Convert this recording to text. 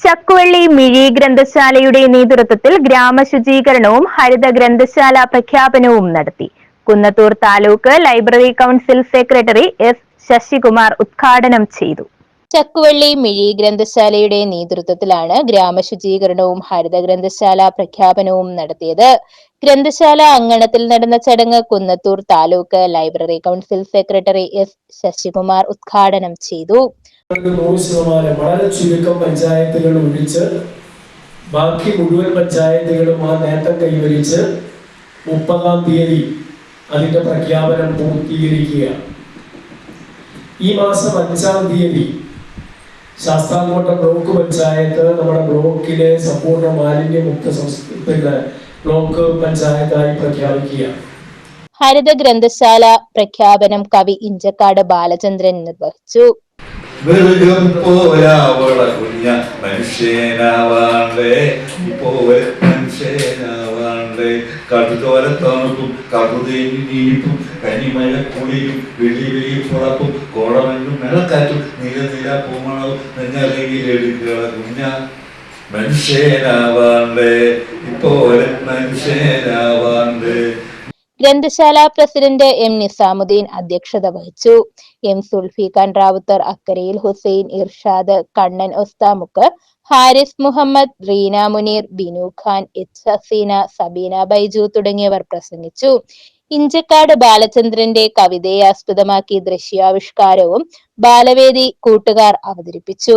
ചക്കുവള്ളി മിഴി ഗ്രന്ഥശാലയുടെ നേതൃത്വത്തിൽ ഗ്രാമശുചീകരണവും ഹരിത ഗ്രന്ഥശാല പ്രഖ്യാപനവും നടത്തി. Kunnathur taluk library council secretary S Sasikumar ഉദ്ഘാടനം ചെയ്തു. ചക്കുവള്ളി മിഴി ഗ്രന്ഥശാലയുടെ നേതൃത്വത്തിലാണ് ഗ്രാമശുചീകരണവും ഹരിത ഗ്രന്ഥശാല പ്രഖ്യാപനവും നടത്തിയത്. ഗ്രന്ഥശാല അങ്കണത്തിൽ നടന്ന ചടങ്ങ് Kunnathur taluk library council secretary S Sasikumar ഉദ്ഘാടനം ചെയ്തു. നൂറ് ശതമാനം വളരെ ചുരുക്കം പഞ്ചായത്തുകൾ ഒഴിച്ച് ബാക്കി മുഴുവൻ പഞ്ചായത്തുകളും ആ നേട്ടം കൈവരിച്ച് മുപ്പതാം തീയതി അതിന്റെ പ്രഖ്യാപനം പൂർത്തീകരിക്കുകയാണ്. ഈ മാസം അഞ്ചാം തീയതി ശാസ്താംകോട്ട ബ്ലോക്ക് പഞ്ചായത്ത് നമ്മുടെ ബ്ലോക്കിലെ സമ്പൂർണ മാലിന്യമുക്ത സംസ്ഥാന ബ്ലോക്ക് പഞ്ചായത്തായി പ്രഖ്യാപിക്കുകയാണ്. ഹരിത ഗ്രന്ഥശാല പ്രഖ്യാപനം കവി ഇഞ്ചക്കാട് ബാലചന്ദ്രൻ നിർവഹിച്ചു. വെറുകം പോരാവള കുഞ്ഞ മനുഷ്യനാവാണ്ടേ. പോലെ മനുഷ്യനാവാണ്ടേ. കടുതോര തണുപ്പും കടുതയും നീപ്പും കനിമഴ കുളിയും വെളി വെളി പുറപ്പും കോടമഞ്ഞും നിലക്കാറ്റും പൂമണവും നെഞ്ഞറിയിൽ എടുക്കുക കുഞ്ഞ മനുഷ്യനാവാണ്ടേ. ഇപ്പോലെ മനുഷ്യനാവാണ്ടേ. ഗ്രന്ഥശാല പ്രസിഡന്റ് എം നിസാമുദ്ദീൻ അധ്യക്ഷത വഹിച്ചു. എം സുൽഫിഖാൻ റാവുത്തർ അക്കരയിൽ ഹുസൈൻ ഇർഷാദ് കണ്ണൻ ഒസ്താമുക്ക് ഹാരിസ് മുഹമ്മദ് റീന മുനീർ ബിനു ഖാൻ എച്ച് ഹസീന സബീന ബൈജു തുടങ്ങിയവർ പ്രസംഗിച്ചു. ഇഞ്ചക്കാട് ബാലചന്ദ്രന്റെ കവിതയെ ആസ്പദമാക്കി ദൃശ്യാവിഷ്കാരവും ബാലവേദി കൂട്ടുകാർ അവതരിപ്പിച്ചു.